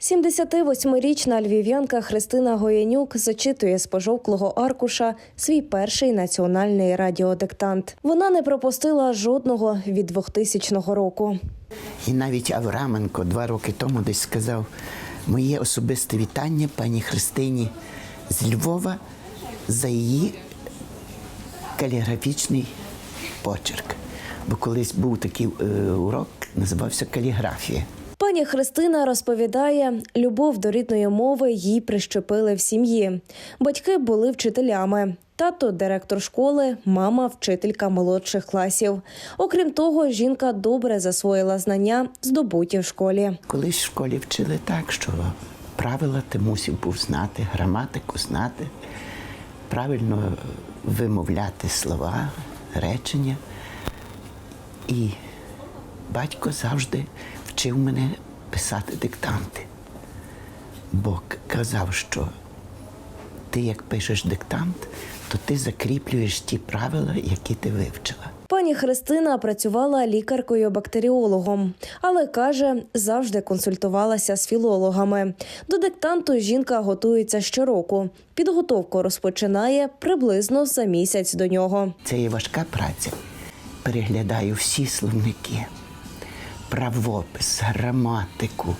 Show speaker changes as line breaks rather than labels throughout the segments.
78-річна львів'янка Христина Гоєнюк зачитує з пожовклого аркуша свій перший національний радіодиктант. Вона не пропустила жодного від 2000 року.
І навіть Авраменко два роки тому десь сказав моє особисте вітання пані Христині з Львова за її каліграфічний почерк. Бо колись був такий е, урок, називався каліграфія.
Пані Христина розповідає, любов до рідної мови їй прищепили в сім'ї. Батьки були вчителями. Тато директор школи, мама вчителька молодших класів. Окрім того, жінка добре засвоїла знання, здобуті в школі.
Колись в школі вчили так, що правила ти мусив був знати, граматику знати, правильно вимовляти слова, речення. І батько завжди вчив мене писати диктанти, бо казав, що ти як пишеш диктант, то ти закріплюєш ті правила, які ти вивчила.
Пані Христина працювала лікаркою-бактеріологом, але каже, завжди консультувалася з філологами. До диктанту жінка готується щороку. Підготовку розпочинає приблизно за місяць до нього.
Це є важка праця. Переглядаю всі словники, правопис, граматику.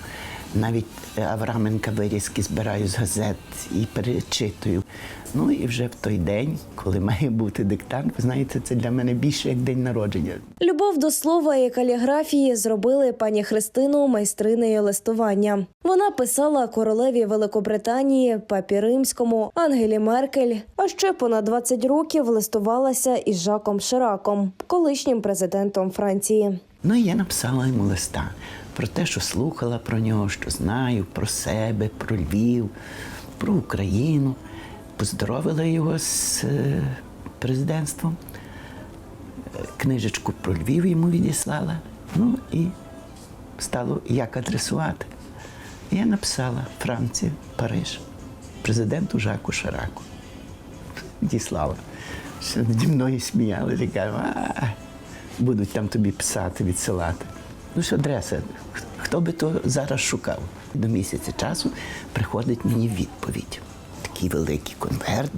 Навіть е, Авраменка вирізки збираю з газет і перечитую. Ну і вже в той день, коли має бути диктант, ви знаєте, це для мене більше як день народження.
Любов до слова і каліграфії зробили пані Христину майстринею листування. Вона писала королеві Великобританії, папі Римському, Ангелі Меркель. А ще понад 20 років листувалася із Жаком Шираком, колишнім президентом Франції.
Ну і я написала йому листа про те, що слухала про нього, що знаю, про себе, про Львів, про Україну. Поздоровила його з е, президентством. Книжечку про Львів йому відіслала. Ну і стало як адресувати. Я написала Франція, Париж, президенту Жаку Шараку. Діслала. Наді мною сміялися, кажуть, будуть там тобі писати, відсилати. Ну що адреса, хто би то зараз шукав? До місяця часу приходить мені відповідь. Такий великий конверт,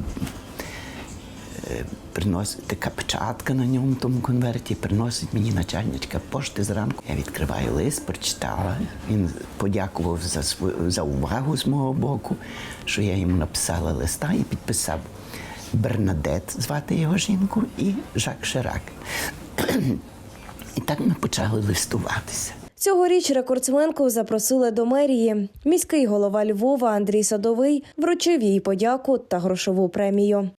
е, приносить така печатка на ньому, тому конверті, приносить мені начальничка пошти зранку. Я відкриваю лист, прочитала. Він подякував за сво- за увагу з мого боку, що я йому написала листа і підписав Бернадет, звати його жінку, і Жак Ширак. І так ми почали листуватися.
Цьогоріч рекордсменку запросили до мерії. Міський голова Львова Андрій Садовий вручив їй подяку та грошову премію.